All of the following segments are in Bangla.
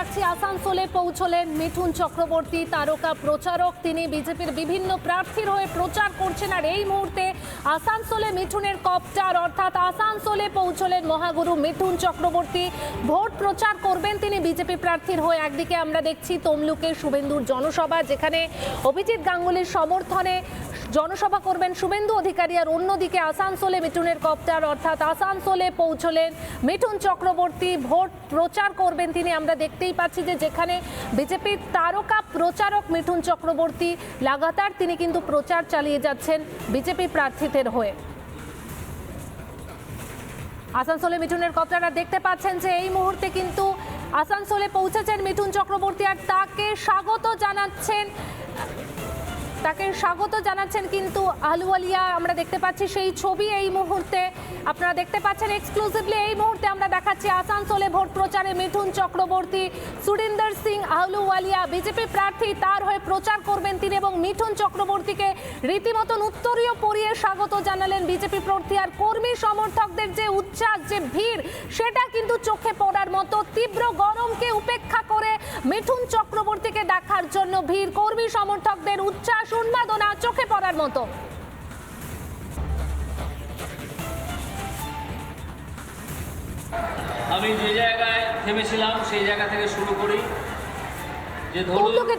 রাখছি। আসানসোলে পৌঁছলেন মিঠুন চক্রবর্তী, তারকা প্রচারক। তিনি বিজেপির বিভিন্ন প্রার্থীর হয়ে প্রচার করছেন। আর এই মুহূর্তে আসানসোলে মিঠুনের কপ্টার, অর্থাৎ আসানসোলে পৌঁছলেন মহাগুরু মিঠুন চক্রবর্তী। ভোট প্রচার করবেন তিনি বিজেপি প্রার্থীর হয়ে। একদিকে আমরা দেখছি তমলুকের শুভেন্দুর জনসভা, যেখানে অভিজিৎ গাঙ্গুলির সমর্থনে জনসভা করবেন শুভেন্দু অধিকারী আর অন্যদিকে আসানসোলে মিঠুনের কপ্টার, অর্থাৎ আসানসোলে পৌঁছলেন মিঠুন চক্রবর্তী। ভোট প্রচার করবেন তিনি। আমরা দেখতেই পাচ্ছি যে যেখানে বিজেপির তারকা প্রচারক মিঠুন চক্রবর্তী, লাগাতার তিনি কিন্তু প্রচার চালিয়ে যাচ্ছেন বিজেপি প্রার্থীদের হয়ে। আসানসোলে মিঠুনের কপ্টাররা দেখতে পাচ্ছেন যে এই মুহূর্তে কিন্তু আসানসোলে পৌঁছেছেন মিঠুন চক্রবর্তী, আর তাকে স্বাগত জানাচ্ছেন তাকে স্বাগত জানাচ্ছেন কিন্তু আলুয়ালিয়া আমরা দেখতে পাচ্ছি সেই ছবি এই মুহূর্তে। আপনারা দেখতে পাচ্ছেন এক্সক্লুসিভলি এই মুহূর্তে আমরা দেখাচ্ছি আসানসোলে ভোট প্রচারে মিঠুন চক্রবর্তী, সুরিন্দর সিং আহলুওয়ালিয়া বিজেপি প্রার্থী তার হয়ে প্রচার করবেন তিনি এবং মিঠুন চক্রবর্তীকে রীতিমতন উত্তরীয় পরিয়ে স্বাগত জানালেন বিজেপি প্রার্থী আর কর্মী সমর্থকদের যে উচ্ছ্বাস, যে ভিড়, সেটা কিন্তু চোখে পড়ার মতো তীব্র গরমকে উপেক্ষা করে মিঠুন চক্রবর্তীকে দেখার জন্য ভিড়? কর্মী সমর্থকদের উচ্ছ্বাস উন্মাদনা চোখে পড়ার মতো। আমি যে জায়গায় থেমেছিলাম সেই জায়গা থেকে শুরু করি।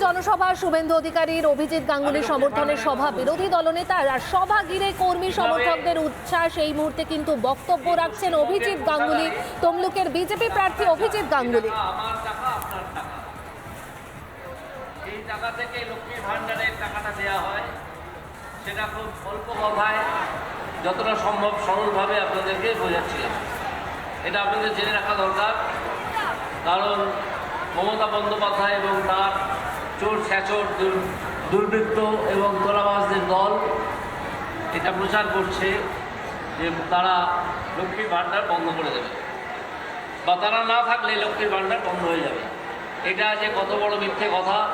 জনসভা শুভেন্দু অধিকারীর অভিজিৎ গাঙ্গুলির সমর্থনের সভা বিরোধী দলনেতার আর সভা ঘিরে কর্মী সমর্থকদের উচ্ছ্বাস। এই মুহূর্তে কিন্তু বক্তব্য রাখছেন অভিজিৎ গাঙ্গুলি তমলুকের বিজেপি প্রার্থী অভিজিৎ গাঙ্গুলি। টাকা থেকে লক্ষ্মীর ভাণ্ডারের টাকাটা দেওয়া হয়, সেটা খুব অল্প কথায় যতটা সম্ভব সরলভাবে আপনাদেরকে বোঝাচ্ছিলাম। এটা আপনাদের জেনে রাখা দরকার, কারণ মমতা বন্দ্যোপাধ্যায় এবং তার চোর ছ্যাচোর দুর- দুর্বৃত্ত এবং তোলাবাজদের দল এটা প্রচার করছে যে তারা লক্ষ্মীর ভাণ্ডার বন্ধ করে দেবে। বা তারা না থাকলে লক্ষ্মীর ভাণ্ডার বন্ধ হয়ে যাবে। এটা যে কত বড় মিথ্যে কথা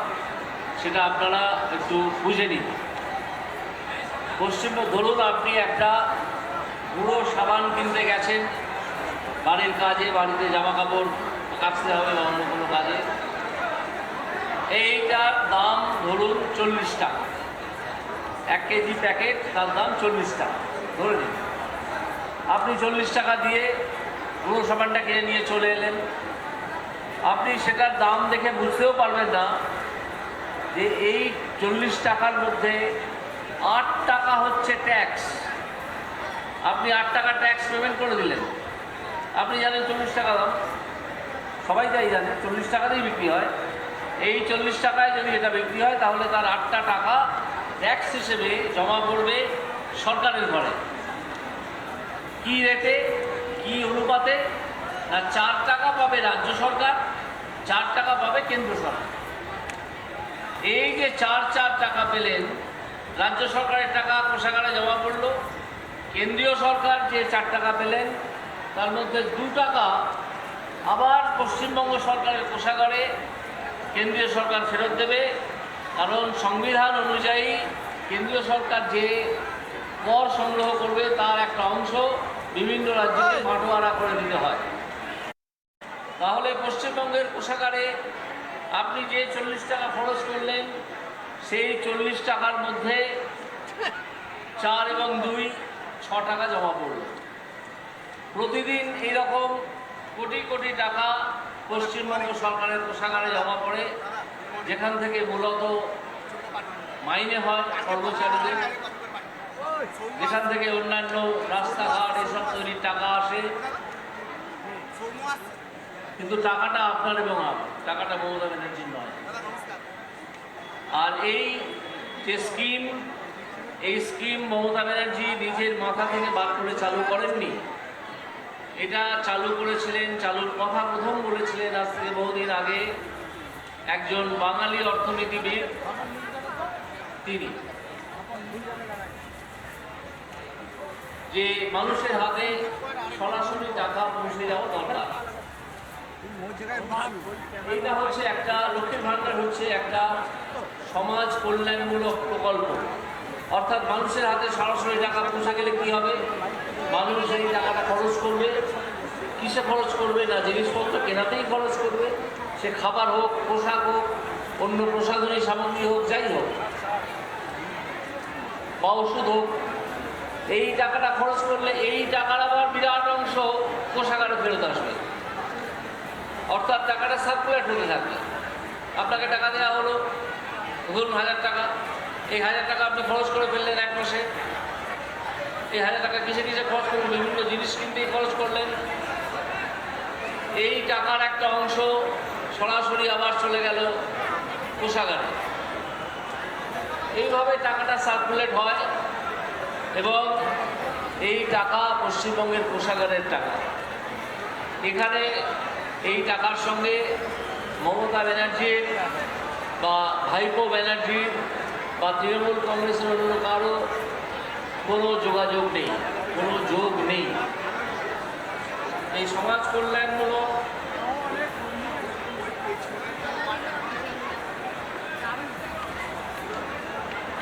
সেটা আপনারা একটু বুঝে নিন। পশ্চিমবঙ্গ ধরুন আপনি একটা পুরো সাবান কিনতে গেছেন, বাড়ির কাজে, বাড়িতে জামা কাপড় কাচতে হবে বা অন্য কোনো কাজে। এইটার দাম ধরুন চল্লিশ টাকা। এক কেজি প্যাকেট তার দাম চল্লিশ টাকা। ধরে নিন। আপনি চল্লিশ টাকা দিয়ে পুরো সাবানটা কিনে নিয়ে চলে এলেন। আপনি সেটার দাম দেখে বুঝতেও পারবেন না যে এই চল্লিশ টাকার মধ্যে আট টাকা হচ্ছে ট্যাক্স আপনি আট টাকা ট্যাক্স পেমেন্ট করে দিলেন। আপনি জানেন চল্লিশ টাকা দাম। সবাই তাই জানে, চল্লিশ টাকাতেই বিক্রি হয়। এই চল্লিশ টাকায় যদি এটা বিক্রি হয়, তাহলে তার আটটা টাকা ট্যাক্স হিসেবে জমা পড়বে সরকারের ঘরে। কি রেটে কি অনুপাতে? না, চার টাকা পাবে রাজ্য সরকার, চার টাকা পাবে কেন্দ্র সরকার। এই যে চার চার টাকা পেলেন। রাজ্য সরকারের টাকা কোষাগারে জমা পড়ল। কেন্দ্রীয় সরকার যে চার টাকা পেলেন তার মধ্যে দু টাকা আবার পশ্চিমবঙ্গ সরকারের কোষাগারে কেন্দ্রীয় সরকার ফেরত দেবে। কারণ সংবিধান অনুযায়ী কেন্দ্রীয় সরকার যে কর সংগ্রহ করবে তার একটা অংশ বিভিন্ন রাজ্যকে বাঁটোয়ারা করে দিতে হয়। তাহলে পশ্চিমবঙ্গের কোষাগারে আপনি যে চল্লিশ টাকা খরচ করলেন, সেই চল্লিশ টাকার মধ্যে চার এবং দুই ছ টাকা জমা পড়ল। প্রতিদিন এইরকম কোটি কোটি টাকা পশ্চিমবঙ্গ সরকারের কোষাগারে জমা পড়ে, যেখান থেকে মূলত মাইনে হয় কর্মচারীদের। যেখান থেকে অন্যান্য রাস্তাঘাট, এসব তৈরির টাকা আসে। কিন্তু টাকাটা আপনার এবং আমার। টাকাটা মমতা ব্যানার্জির নয়। আর এই যে স্কিম এই স্কিম মমতা ব্যানার্জি নিজের মাথা থেকে বার করে চালু করেননি। এটা চালু করেছিলেন চালুর কথা প্রথম বলেছিলেন আজ থেকে বহুদিন আগে একজন বাঙালি অর্থনীতিবিদ তিনি। যে মানুষের হাতে সরাসরি টাকা পৌঁছে যাওয়া দরকার। এটা হচ্ছে একটা, লক্ষ্মীর ভাণ্ডার হচ্ছে একটা সমাজ কল্যাণমূলক প্রকল্প। অর্থাৎ মানুষের হাতে সরাসরি টাকা পৌঁছে গেলে কি হবে? মানুষ এই টাকাটা খরচ করবে, কিসে খরচ করবে না, জিনিসপত্র কেনাতেই খরচ করবে। সে খাবার হোক, পোশাক হোক, অন্য প্রসাধনী সামগ্রী হোক, যাই হোক, বা ওষুধ হোক, এই টাকাটা খরচ করলে এই টাকার আবার বিরাট অংশ কোষাগারে ফেরত আসবে। অর্থাৎ টাকাটা সার্কুলেট হতে থাকবে। আপনাকে টাকা দেওয়া হলো, ধরুন হাজার টাকা। এই হাজার টাকা আপনি খরচ করে ফেললেন এক মাসে। এই হাজার টাকা কিসে কিসে খরচ করলেন? বিভিন্ন জিনিস কিনতেই খরচ করলেন। এই টাকার একটা অংশ সরাসরি আবার চলে গেল কোষাগারে। এইভাবে টাকাটা সার্কুলেট হয় এবং এই টাকা পশ্চিমবঙ্গের কোষাগারের টাকা। এখানে এই টাকার সঙ্গে মমতা ব্যানার্জির বা ভাইপো ব্যানার্জির বা তৃণমূল কংগ্রেসের অন্য কারও কোনো যোগাযোগ নেই, কোনো যোগ নেই। এই সমাজ কল্যাণমূলক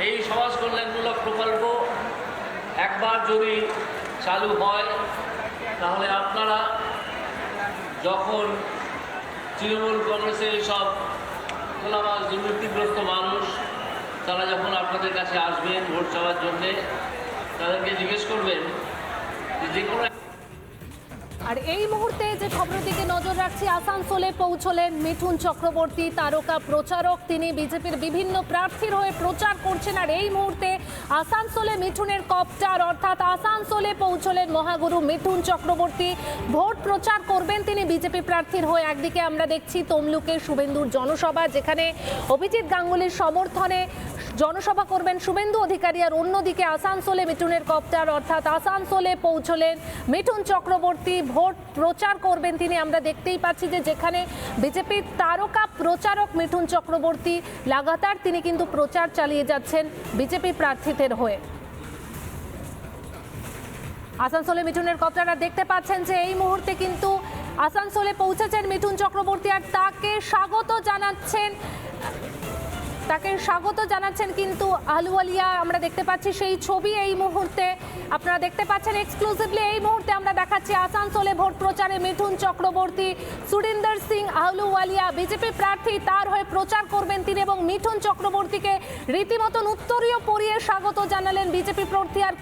এই সমাজ কল্যাণমূলক প্রকল্প একবার যদি চালু হয়, তাহলে আপনারা যখন তৃণমূল কংগ্রেসের সব খোলাবাস দুর্নীতিগ্রস্ত মানুষ, তারা যখন আপনাদের কাছে আসবেন ভোট চাওয়ার জন্যে, তাদেরকে জিজ্ঞেস করবেন যে কোনো আর এই মুহূর্তে যে খবরের দিকে নজর রাখছি, আসানসোলে পৌঁছলেন মিঠুন চক্রবর্তী, তারকা প্রচারক। তিনি বিজেপির বিভিন্ন প্রার্থীর হয়ে প্রচার করছেন। আর এই মুহূর্তে আসানসোলে মিঠুনের কপ্টার, অর্থাৎ আসানসোলে পৌঁছলেন মহাগুরু মিঠুন চক্রবর্তী। ভোট প্রচার করবেন তিনি বিজেপি প্রার্থীর হয়ে। একদিকে আমরা দেখছি তমলুকের শুভেন্দুর জনসভা, যেখানে অভিজিৎ গাঙ্গুলির সমর্থনে জনসভা করবেন শুভেন্দু অধিকারী আর অন্যদিকে আসানসোলে মিঠুনের কপ্টার, অর্থাৎ আসানসোলে পৌঁছলেন মিঠুন চক্রবর্তী। ভোট প্রচার করবেন তিনি। আমরা দেখতেই পাচ্ছি যে যেখানে বিজেপির তারকা প্রচারক মিঠুন চক্রবর্তী, লাগাতার তিনি কিন্তু প্রচার চালিয়ে যাচ্ছেন বিজেপি প্রার্থীদের হয়ে। আসানসোলে মিঠুনের কপ্টারা দেখতে পাচ্ছেন যে এই মুহূর্তে কিন্তু আসানসোলে পৌঁছেছেন মিঠুন চক্রবর্তী আর তাকে স্বাগত জানাচ্ছেন তাকে স্বাগত জানাচ্ছেন কিন্তু আলুয়ালিয়া আমরা দেখতে পাচ্ছি সেই ছবি এই মুহূর্তে। আপনারা দেখতে পাচ্ছেন এক্সক্লুসিভলি এই মুহূর্তে আমরা দেখাচ্ছি আসানসোলে ভোট প্রচারে মিঠুন চক্রবর্তী, সুরিন্দর সিং আহলুওয়ালিয়া বিজেপি প্রার্থী তার হয়ে প্রচার করবেন তিনি এবং মিঠুন চক্রবর্তীকে রীতিমতন উত্তরীয় পরিয়ে স্বাগত জানালেন বিজেপি প্রার্থী আর